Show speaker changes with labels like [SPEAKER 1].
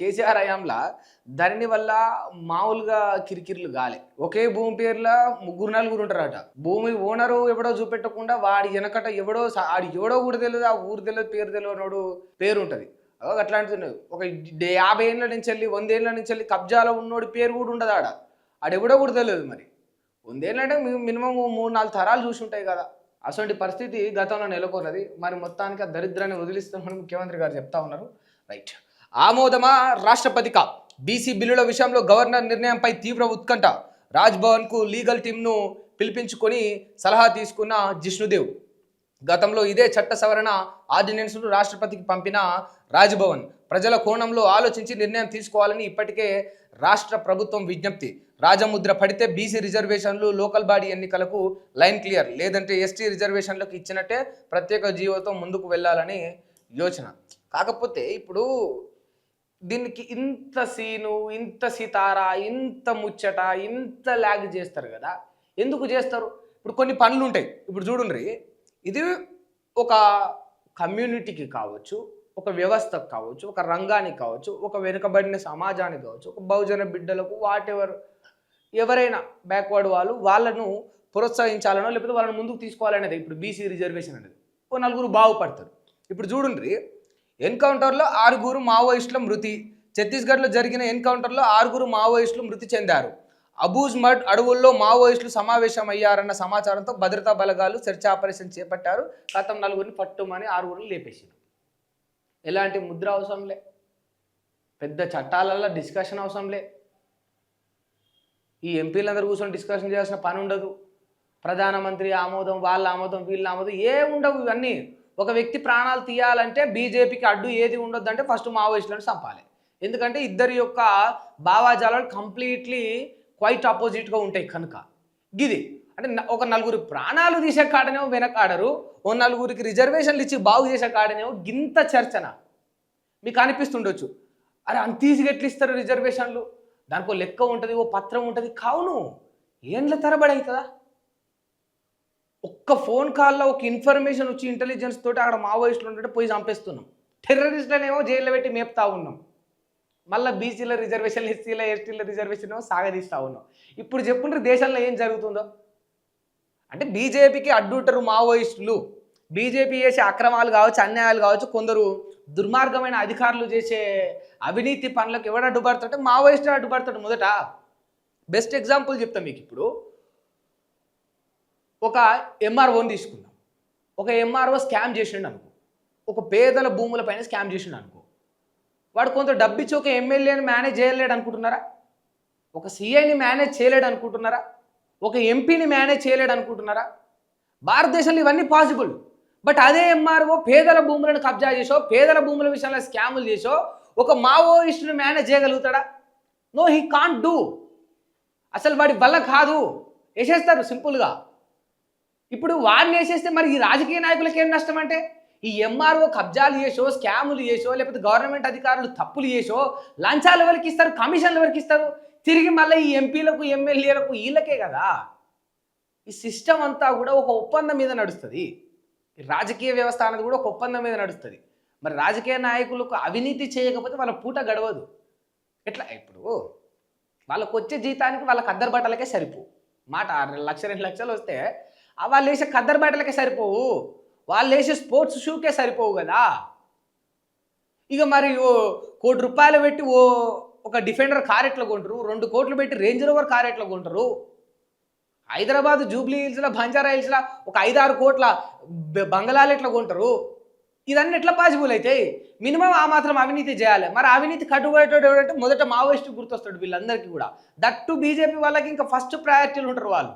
[SPEAKER 1] కేసీఆర్ హయాంలా ధరణి వల్ల మామూలుగా కిరికిర్లు గాలే. ఒకే భూమి పేర్ల ముగ్గురు నలుగురు ఉంటారట. భూమి ఓనరు ఎవడో చూపెట్టకుండా వాడి వెనకట ఎవడో ఆడి ఎవడో కూడా తెలియదు ఆ ఊరు తెలియదు పేరు తెలియనోడు పేరు ఉంటుంది. అట్లాంటిది ఒక డే- యాభై ఏళ్ళ నుంచి వెళ్ళి వందేళ్ళ నుంచి వెళ్ళి కబ్జాలో ఉన్నోడి పేరు కూడా ఉండదు ఆడ ఆడెవడో కూడా తెలియదు మరి. వందేళ్ళు అంటే మినిమం మూడు నాలుగు తరాలు చూసి ఉంటాయి కదా. అటువంటి పరిస్థితి గతంలో నెలకొన్నది. మరి మొత్తానికి ఆ దరిద్రాన్ని వదిలిస్తామని ముఖ్యమంత్రి గారు చెప్తా ఉన్నారు. రైట్. ఆమోదమా? రాష్ట్రపతిక? బీసీ బిల్లుల విషయంలో గవర్నర్ నిర్ణయంపై తీవ్ర ఉత్కంఠ. రాజ్భవన్కు లీగల్ టీంను పిలిపించుకొని సలహా తీసుకున్న జిష్ణుదేవ్. గతంలో ఇదే చట్ట సవరణ ఆర్డినెన్స్ను రాష్ట్రపతికి పంపిన రాజ్భవన్. ప్రజల కోణంలో ఆలోచించి నిర్ణయం తీసుకోవాలని ఇప్పటికే రాష్ట్ర ప్రభుత్వం విజ్ఞప్తి. రాజముద్ర పడితే బీసీ రిజర్వేషన్లు లోకల్ బాడీ ఎన్నికలకు లైన్ క్లియర్. లేదంటే ఎస్టీ రిజర్వేషన్లకు ఇచ్చినట్టే ప్రత్యేక జీవోతో ముందుకు వెళ్ళాలని యోచన. కాకపోతే ఇప్పుడు దీనికి ఇంత సీను ఇంత సితారా ఇంత ముచ్చట ఇంత ల్యాగ్ చేస్తారు కదా? ఎందుకు చేస్తారు? ఇప్పుడు కొన్ని పనులు ఉంటాయి. ఇప్పుడు చూడండి ఇది ఒక కమ్యూనిటీకి కావచ్చు ఒక వ్యవస్థకు కావచ్చు ఒక రంగానికి కావచ్చు ఒక వెనుకబడిన సమాజానికి కావచ్చు ఒక బహుజన బిడ్డలకు వాటెవర్ ఎవరైనా బ్యాక్వర్డ్ వాళ్ళు వాళ్ళను ప్రోత్సహించాలనో లేకపోతే వాళ్ళని ముందుకు తీసుకోవాలనేది ఇప్పుడు బీసీ రిజర్వేషన్ అనేది. ఓ నలుగురు బాగుపడతారు. ఇప్పుడు చూడండి ఎన్కౌంటర్లో ఆరుగురు మావోయిస్టుల మృతి. ఛత్తీస్గఢ్లో జరిగిన ఎన్కౌంటర్లో ఆరుగురు మావోయిస్టులు మృతి చెందారు. అబూజ్ మడ్ అడవుల్లో మావోయిస్టులు సమావేశమయ్యారన్న సమాచారంతో భద్రతా బలగాలు సెర్చ్ ఆపరేషన్ చేపట్టారు. గతం నలుగురిని పట్టుమని ఆరుగురిని లేపేసారు ఎలాంటి ముద్ర అవసరం లే. పెద్ద చట్టాలలో డిస్కషన్ అవసరం లే. ఈ ఎంపీలందరూ కూర్చొని డిస్కషన్ చేయాల్సిన పని ఉండదు. ప్రధానమంత్రి ఆమోదం వాళ్ళ ఆమోదం వీళ్ళ ఆమోదం ఏ ఉండవు ఇవన్నీ. ఒక వ్యక్తి ప్రాణాలు తీయాలంటే బీజేపీకి అడ్డు ఏది ఉండొద్దు అంటే ఫస్ట్ మావోయిస్టులను చంపాలి. ఎందుకంటే ఇద్దరి యొక్క భావాజాలాలు కంప్లీట్లీ క్వైట్ ఆపోజిట్గా ఉంటాయి కనుక. గిది అంటే ఒక నలుగురు ప్రాణాలు తీసే కాడనేమో వెనకాడరు ఓ నలుగురికి రిజర్వేషన్లు ఇచ్చి బాగు చేసే కాడనేమో గింత చర్చన. మీకు అనిపిస్తుండొచ్చు అరే అంత ఈజీగా ఇస్తారు రిజర్వేషన్లు దానికో లెక్క ఉంటుంది ఓ పత్రం ఉంటుంది కావును. ఏండ్ల తరబడి అవుతుందా ఒక్క ఫోన్ కాల్లో ఒక ఇన్ఫర్మేషన్ వచ్చి ఇంటెలిజెన్స్ తోటి అక్కడ మావోయిస్టులు ఉంటే పోయి చంపేస్తున్నాం. టెర్రరిస్టులనేమో జైల్లో పెట్టి మేపుతా ఉన్నాం. మళ్ళీ బీసీల రిజర్వేషన్ ఎస్సీల ఎస్టీల రిజర్వేషన్ సాగదీస్తూ ఉన్నాం. ఇప్పుడు చెప్పుంటే దేశంలో ఏం జరుగుతుందో? అంటే బీజేపీకి అడ్డుంటారు మావోయిస్టులు. బీజేపీ చేసే అక్రమాలు కావచ్చు అన్యాయాలు కావచ్చు కొందరు దుర్మార్గమైన అధికారులు చేసే అవినీతి పనులకు ఎవడు అడ్డుపడతాడంటే మావోయిస్టు అడ్డుపడతాడు మొదట. బెస్ట్ ఎగ్జాంపుల్ చెప్తాం మీకు ఇప్పుడు ఒక ఎంఆర్ఓని తీసుకుందాం. ఒక ఎంఆర్ఓ స్కామ్ చేసిండు అనుకో. ఒక పేదల భూముల పైన స్కామ్ చేసిండు అనుకో. వాడు కొంత డబ్బిచ్చి ఒక ఎమ్మెల్యేని మేనేజ్ చేయలేడు అనుకుంటున్నారా? ఒక సీఐని మేనేజ్ చేయలేడు అనుకుంటున్నారా? ఒక ఎంపీని మేనేజ్ చేయలేడు అనుకుంటున్నారా? భారతదేశంలో ఇవన్నీ పాసిబుల్ బట్ అదే ఎంఆర్ఓ పేదల భూములను కబ్జా చేసో పేదల భూముల విషయంలో స్కాములు చేసో ఒక మావోయిస్టుని మేనేజ్ చేయగలుగుతాడా? నో హీ కాంట్ డూ అసలు వాడి వల్ల కాదు. వేసేస్తారు సింపుల్గా. ఇప్పుడు వారిని వేసేస్తే మరి ఈ రాజకీయ నాయకులకి ఏం నష్టం అంటే? ఈ ఎంఆర్ఓ కబ్జాలు చేసో స్కాములు చేసో లేకపోతే గవర్నమెంట్ అధికారులు తప్పులు చేసో లంచాలు ఎవరికి ఇస్తారు? కమిషన్లు ఎవరికి ఇస్తారు? తిరిగి మళ్ళీ ఈ ఎంపీలకు ఎమ్మెల్యేలకు వీళ్ళకే కదా? ఈ సిస్టమ్ అంతా కూడా ఒక ఒప్పందం మీద నడుస్తుంది. రాజకీయ వ్యవస్థ అనేది కూడా ఒక ఒప్పందం మీద నడుస్తుంది. మరి రాజకీయ నాయకులకు అవినీతి చేయకపోతే వాళ్ళ పూట గడవదు. ఎట్లా? ఇప్పుడు వాళ్ళకు వచ్చే జీతానికి వాళ్ళ అద్దరు బట్టలకే సరిపోవు. మాట ఆరు లక్ష రెండు లక్షలు వస్తే వాళ్ళు వేసే కద్దరు బట్టలకే సరిపోవు. వాళ్ళు వేసే స్పోర్ట్స్ షూకే సరిపోవు కదా. ఇక మరి ఓ కోటి రూపాయలు పెట్టి ఓ ఒక డిఫెండర్ కార్ ఎట్లా కొంటారు? రెండు కోట్లు పెట్టి రేంజ్ రోవర్ కార్ ఎట్లా కొంటారు? హైదరాబాద్ జూబ్లీ హిల్స్లో బంజారా హిల్స్లో ఒక ఐదారు కోట్ల బంగళాలు ఎట్లా కొంటారు? ఇదన్నీ ఎట్లా పాసిబుల్ అవుతాయి మినిమం ఆ మాత్రం అవినీతి చేయాలి. మరి అవినీతి కట్టుబడేటోడు ఎవడంటే మొదట మావోయిస్టు గుర్తొస్తాడు వీళ్ళందరికీ కూడా. దట్టు బీజేపీ వాళ్ళకి ఇంకా ఫస్ట్ ప్రయారిటీలు ఉంటారు వాళ్ళు.